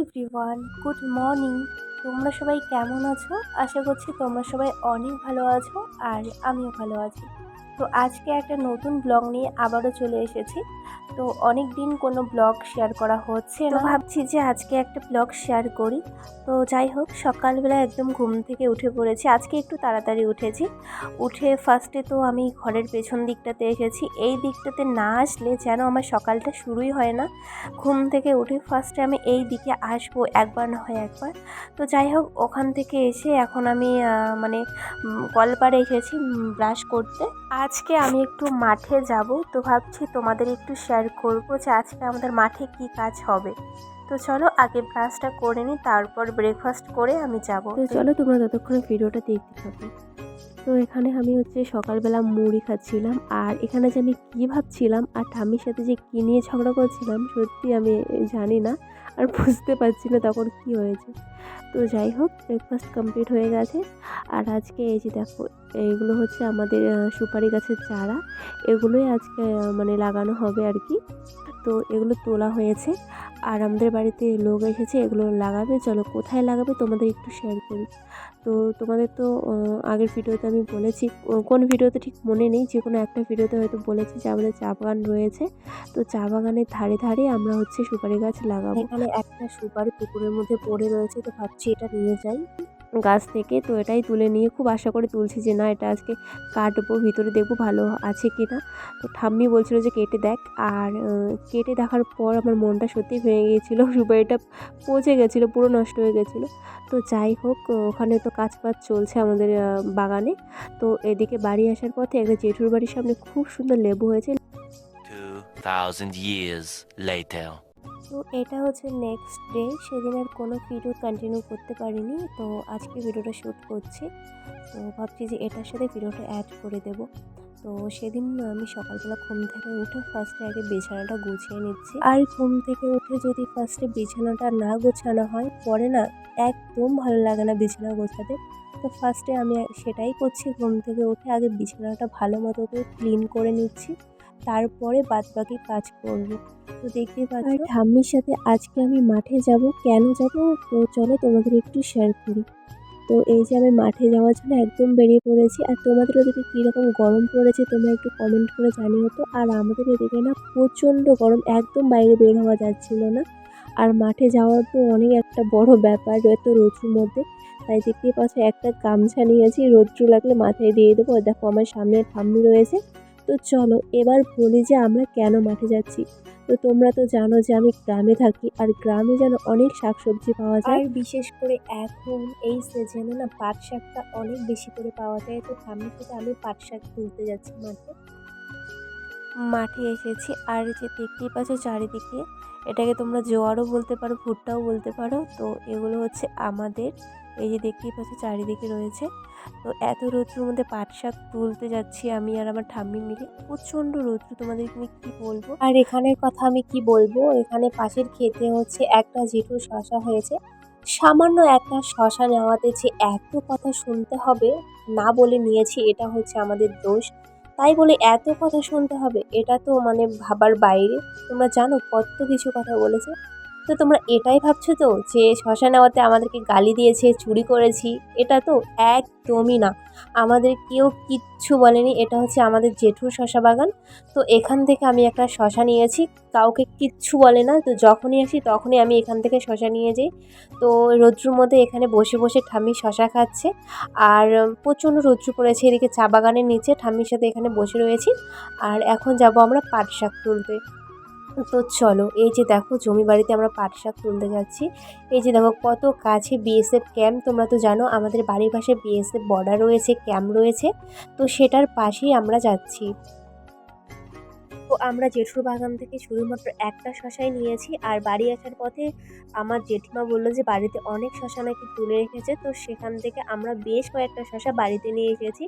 Everyone good morning তোমরা সবাই কেমন আছো? আশা করছি তোমরা সবাই অনেক ভালো আছো আর আমিও ভালো আছি। তো আজকে একটা নতুন ব্লগ নিয়ে আবারও চলে এসেছি। তো অনেক দিন কোনো ব্লগ শেয়ার করা হচ্ছে না। ভাবছি যে আজকে একটা ব্লগ শেয়ার করি। তো যাই হোক সকালবেলা একদম ঘুম থেকে উঠে পড়েছি। আজকে একটু তাড়াতাড়ি উঠেছি। উঠে ফার্স্টে তো আমি ঘরের পেছন দিকটাতে এসেছি। এই দিকটাতে না আসলে যেন আমার সকালটা শুরুই হয় না। ঘুম থেকে উঠে ফার্স্টে আমি এই দিকে আসব একবার না হয় একবার। তো যাই হোক ওখান থেকে এসে এখন আমি মানে উম, কলপাড়ে এসেছি ব্রাশ করতে। আজকে আমি একটু মাঠে যাব, তো ভাবছি তোমাদের একটু শেয়ার করব যে আজকে আমাদের মাঠে কি কাজ হবে। তো চলো আগে ব্রাশটা করে নিই তারপর ব্রেকফাস্ট করে আমি যাব। তো চলো তোমরা ততক্ষণে ভিডিওটা দেখতে থাকো। তো এখানে আমি হচ্ছে সকালবেলা মুড়ি খাচ্ছিলাম, আর এখানে যে আমি কী ভাবছিলাম আর ঠাম্মির সাথে যে কী নিয়ে ঝগড়া করছিলাম, সত্যি আমি জানি না আর বুঝতে পারছি না তখন কি হয়েছে। তো যাই হোক ব্রেকফাস্ট কমপ্লিট হয়ে গেছে। আর আজকে এই যে দেখো এইগুলো হচ্ছে আমাদের সুপারি গাছের চারা। এগুলোই আজকে মানে লাগানো হবে আর কি। তো এগুলো তোলা হয়েছে। আর আমাদের বাড়িতে লোক এসেছে, এগুলো লাগাবে। চলো কোথায় লাগাবে তোমাদের একটু শেয়ার করি। তো তোমাদের তো আগের ভিডিওতে আমি বলেছি কোন ভিডিওতে ঠিক মনে নেই, যে কোনো একটা ভিডিওতে হয়তো বলেছি যে আমাদের চা বাগান রয়েছে। তো চা বাগানের ধারে ধারে আমরা হচ্ছে সুপারি গাছ লাগাবো। এখানে একটা সুপারি পুকুরের মধ্যে পড়ে রয়েছে, তো ভাবছি এটা নিয়ে যাই। গাছ থেকে। তো এটাই তুলে নিয়ে খুব আশা করে তুলছি যে না এটা আজকে কাটবো ভিতরে দেখব ভালো আছে কি না? তো ঠাম্মি বলছিল যে কেটে দেখ। আর কেটে দেখার পর আমার মনটা সত্যি ভেঙে গিয়েছিল সুপারিটা পচে গেছিল পুরো নষ্ট হয়ে গেছিল। তো যাই হোক ওখানে তো কাজ বাজ চলছে আমাদের বাগানে। তো এদিকে বাড়ি আসার পথে একটা জেঠুর বাড়ির সামনে খুব সুন্দর লেবু হয়েছে। 2,000 years later. তো এটা হচ্ছে নেক্সট ডে সেদিন আর কোনো ভিডিও কন্টিনিউ করতে পারিনি, তো আজকে ভিডিওটা শ্যুট করছি। তো ভাবছি যে এটার সাথে ভিডিওটা অ্যাড করে দেব। তো সেদিন আমি সকালবেলা ঘুম থেকে উঠে ফার্স্টে আগে বিছানাটা গুছিয়ে নিচ্ছি। আর ঘুম থেকে উঠে যদি ফার্স্টে বিছানাটা না গোছানো হয়, পরে না একদম ভালো লাগে না বিছানা গোছাতে। তো ফার্স্টে আমি সেটাই করছি, ঘুম থেকে উঠে আগে বিছানাটা ভালো মতো করে ক্লিন করে নিচ্ছি। তারপরে বাদবাকি কাজ করব। তো দেখতে পাচ্ছি ঠাম্মির সাথে আজকে আমি মাঠে যাব কেন যাব? তো চলো তোমাদের একটু শেয়ার করি। তো এই যে আমি মাঠে যাওয়ার জন্য একদম বেরিয়ে পড়েছি আর তোমাদের ওদিকে কীরকম গরম পড়েছে তোমরা একটু কমেন্ট করে জানিও তো। আর আমাদের এদিকে না প্রচণ্ড গরম একদম বাইরে বের হওয়া যাচ্ছিল না। আর মাঠে যাওয়ার তো অনেক একটা বড় ব্যাপার এত রোদ্রুর মধ্যে। তাই দেখতে পাচ্ছ একটা গামছা নিয়েছি রোদ্রু লাগলে মাথায় দিয়ে দেবো। দেখো আমার সামনে ঠাম্মি রয়েছে তো চলো, এবার বলি যে আমরা কেন মাঠে যাচ্ছি। তো তোমরা তো জানো যে আমি গ্রামে থাকি, আর গ্রামে যেন অনেক শাকসবজি পাওয়া যায়। আর বিশেষ করে এখন এই সিজনে না পাট শাকটা অনেক বেশি করে পাওয়া যায়। তো সামনে থেকে আমি পাট শাক তুলতে যাচ্ছি মাঠে। মাঠে এসেছি, আর যে দেখতেই পাচ্ছ চারিদিকে, এটাকে তোমরা জোয়ারও বলতে পারো, ভুট্টাও বলতে পারো। তো এগুলো হচ্ছে আমাদের এই যে দেখতেই পাচ্ছি চারিদিকে রয়েছে। তো এত রৌদ্রের মধ্যে পাট শাক তুলতে যাচ্ছি আমি আর আমার ঠাম্মি মিলে। প্রচণ্ড রৌদ্র তোমাদের আমি কি বলব? আর এখানের কথা আমি কি বলব? এখানে পাশের খেতে হচ্ছে একটা জেঠু শশা হয়েছে। সামান্য একটা শশা নেওয়াতে যে এত কথা শুনতে হবে, না বলে নিয়েছি, এটা হচ্ছে আমাদের দোষ। তাই বলে এত কথা শুনতে হবে, এটা তো মানে ভাবার বাইরে। তোমরা জানো কত কিছু কথা বলেছে। তো তোমরা এটাই ভাবছ তো যে শশা নেওয়াতে আমাদেরকে গালি দিয়েছে, চুরি করেছি? এটা তো একদমই না। আমাদের কেউ কিচ্ছু বলেনি, এটা হচ্ছে আমাদের জেঠুর শশা বাগান। তো এখান থেকে আমি একটা শশা নিয়েছি, কাউকে কিচ্ছু বলে না। তো যখনই আসি তখনই আমি এখান থেকে শশা নিয়ে যাই। তো রৌদ্রুর মধ্যে এখানে বসে বসে ঠাম্মি শশা খাচ্ছে। আর প্রচণ্ড রৌদ্র পড়েছে এদিকে চা বাগানের নিচে, ঠাম্মির সাথে এখানে বসে রয়েছি। আর এখন যাব আমরা পাট শাক তুলতে। তো চলো, এই যে দেখো জমি বাড়িতে আমরা পাট শাক তুলতে যাচ্ছি। এই যে দেখো কত কাছে বিএসএফ ক্যাম্প তোমরা তো জানো আমাদের বাড়ির পাশে বিএসএফ বর্ডার রয়েছে ক্যাম্প রয়েছে। তো সেটার পাশেই আমরা যাচ্ছি। আমরা জেঠুর বাগান থেকে শুধুমাত্র একটা শশাই নিয়েছি, আর বাড়ি আসার পথে আমার জেঠিমা বলল যে বাড়িতে অনেক শশা নাকি তুলে রেখেছে, তো সেখান থেকে আমরা বেশ কয়েকটা শশা বাড়িতে নিয়ে এসেছি।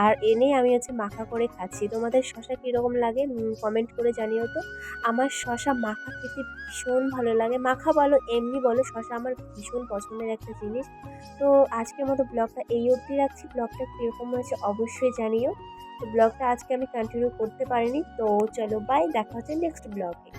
আর এনে আমি হচ্ছে মাখা করে খাচ্ছি। তোমাদের শশা কীরকম লাগে কমেন্ট করে জানিও তো। আমার শশা মাখা খেতে ভীষণ ভালো লাগে। মাখা বলো, এমনি বলো, শশা আমার ভীষণ পছন্দের একটা জিনিস। তো আজকের মতো ব্লগটা এই অবধি রাখছি। ব্লগটা কীরকম হয়েছে অবশ্যই জানিও। তো ব্লগটা আজকে আমি কন্টিনিউ করতে পারিনি, তো চলো বাই দেখা হচ্ছে নেক্সট ব্লগে